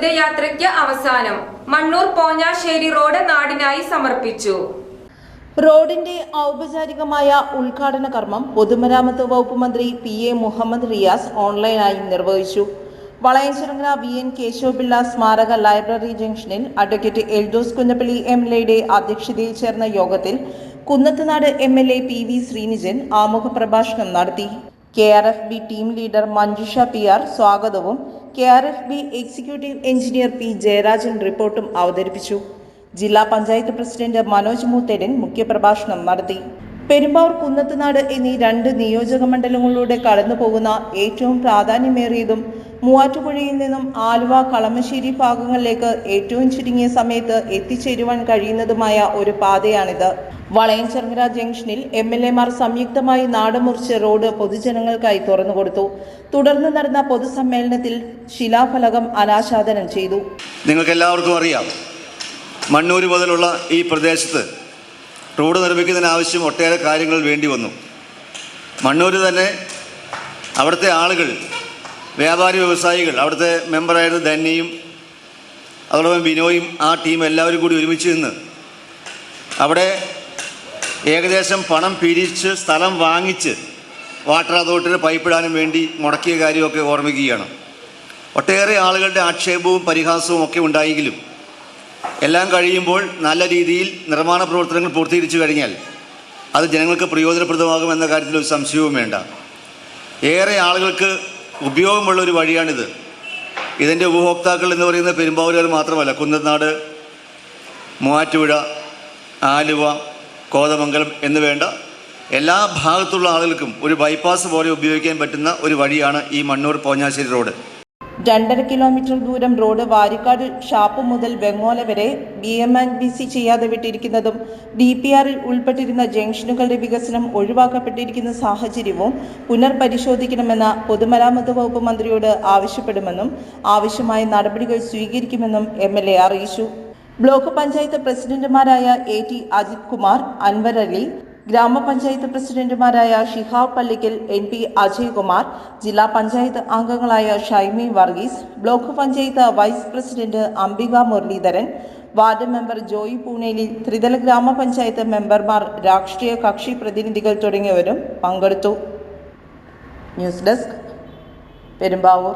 ദുരിതയാത്രയ്ക്ക് അവസാനം മണ്ണൂർ പോഞ്ഞാശ്ശേരി റോഡ് നാടിനായി സമർപ്പിച്ചു. റോഡിന്റെ ഔപചാരികമായ ഉദ്ഘാടന കർമ്മം പൊതുമരാമത്ത് വകുപ്പ് മന്ത്രി പി എ മുഹമ്മദ് റിയാസ് ഓൺലൈനായി നിർവഹിച്ചു. വളയഞ്ചിറങ്ങര വി എൻ കേശവപിള്ള സ്മാരക ലൈബ്രറി ജംഗ്ഷനിൽ advocate Eldhose Kunnappilly M L എയുടെ അധ്യക്ഷതയിൽ ചേർന്ന യോഗത്തിൽ Kunnathunad M L A P V Sreenijan ആമുഖ പ്രഭാഷണം നടത്തി. K R F B team leader Manjusha P R സ്വാഗതവും K R F B executive engineer P Jayarajan റിപ്പോർട്ടും അവതരിപ്പിച്ചു. ജില്ലാ പഞ്ചായത്ത് പ്രസിഡന്റ് മനോജ് മൂത്തേടൻ മുഖ്യപ്രഭാഷണം നടത്തി. പെരുമ്പാവൂർ കുന്നത്തുനാട് എന്നീ രണ്ട് നിയോജക മണ്ഡലങ്ങളിലൂടെ കടന്നുപോകുന്ന ഏറ്റവും പ്രാധാന്യമേറിയതും മൂവാറ്റുപുഴയിൽ നിന്നും ആലുവ കളമശ്ശേരി ഭാഗങ്ങളിലേക്ക് ഏറ്റവും ചുരുങ്ങിയ സമയത്ത് എത്തിച്ചേരുവാൻ കഴിയുന്നതുമായ ഒരു പാതയാണിത്. വളയഞ്ചിറങ്ങര ജംഗ്ഷനിൽ എം എൽ എമാർ സംയുക്തമായി നാടുമുറിച്ച് റോഡ് പൊതുജനങ്ങൾക്കായി തുറന്നുകൊടുത്തു. തുടർന്ന് നടന്ന പൊതുസമ്മേളനത്തിൽ ശിലാഫലകം അനാച്ഛാദനം ചെയ്തു. നിങ്ങൾക്ക് എല്ലാവർക്കും അറിയാം മണ്ണൂർ മുതലുള്ള ഈ പ്രദേശത്ത് റോഡ് നിർമ്മിക്കുന്നതിനാവശ്യം ഒട്ടേറെ കാര്യങ്ങൾ വേണ്ടി വന്നു. മണ്ണൂർ തന്നെ അവിടുത്തെ ആളുകൾ വ്യാപാരി വ്യവസായികൾ അവിടുത്തെ മെമ്പറായിരുന്ന ധന്യയും അതോടൊപ്പം ബിനോയും ആ ടീം എല്ലാവരും കൂടി ഒരുമിച്ച് നിന്ന് അവിടെ ഏകദേശം പണം പിരിച്ച് സ്ഥലം വാങ്ങിച്ച് വാട്ടർ അതോറിറ്റിന് പൈപ്പിടാനും വേണ്ടി മുടക്കിയ കാര്യമൊക്കെ ഓർമ്മിക്കുകയാണ്. ഒട്ടേറെ ആളുകളുടെ ആക്ഷേപവും പരിഹാസവും ഒക്കെ ഉണ്ടായെങ്കിലും എല്ലാം കഴിയുമ്പോൾ നല്ല രീതിയിൽ നിർമ്മാണ പ്രവർത്തനങ്ങൾ പൂർത്തീകരിച്ചു കഴിഞ്ഞാൽ അത് ജനങ്ങൾക്ക് പ്രയോജനപ്രദമാകുമെന്ന കാര്യത്തിൽ ഒരു സംശയവും വേണ്ട. ഏറെ ആളുകൾക്ക് ഉപയോഗമുള്ള ഒരു വഴിയാണിത്. ഇതിന്റെ ഉപഭോക്താക്കൾ എന്ന് പറയുന്ന പെരുമ്പാവൂരുകാർ മാത്രമല്ല കുന്നനാട് മൂവാറ്റുപുഴ ആലുവ കോതമംഗലം എന്ന് വേണ്ട എല്ലാ ഭാഗത്തുള്ള ആളുകൾക്കും ഒരു ബൈപ്പാസ് പോലെ ഉപയോഗിക്കാൻ പറ്റുന്ന ഒരു വഴിയാണ് ഈ മണ്ണൂർ പോഞ്ഞാശ്ശേരി റോഡ്. രണ്ടര കിലോമീറ്റർ ദൂരം റോഡ് വാരിക്കാട് ഷാപ്പ് മുതൽ വെങ്ങോല വരെ B M and B C ചെയ്യാതെ വിട്ടിരിക്കുന്നതും ഡി പി ആറിൽ ഉൾപ്പെട്ടിരുന്ന ജംഗ്ഷനുകളുടെ വികസനം ഒഴിവാക്കപ്പെട്ടിരിക്കുന്ന സാഹചര്യവും പുനർപരിശോധിക്കണമെന്ന് പൊതുമരാമത്ത് വകുപ്പ് മന്ത്രിയോട് ആവശ്യപ്പെടുമെന്നും ആവശ്യമായ നടപടികൾ സ്വീകരിക്കുമെന്നും എം എൽ എ അറിയിച്ചു. ബ്ലോക്ക് പഞ്ചായത്ത് പ്രസിഡന്റുമാരായ എ ടി അജിത് കുമാർ അൻവർ അലി ഗ്രാമപഞ്ചായത്ത് പ്രസിഡന്റുമാരായ ഷിഹാബ് പള്ളിക്കൽ എൻ പി അജയ്കുമാർ ജില്ലാ പഞ്ചായത്ത് അംഗങ്ങളായ Shaimi Varghese block panchayat vice president Ambika Muraleedharan ward member Joy Pooneli ത്രിതല ഗ്രാമപഞ്ചായത്ത് മെമ്പർമാർ രാഷ്ട്രീയ കക്ഷി പ്രതിനിധികൾ തുടങ്ങിയവരും പങ്കെടുത്തു. News desk Perumbavoor.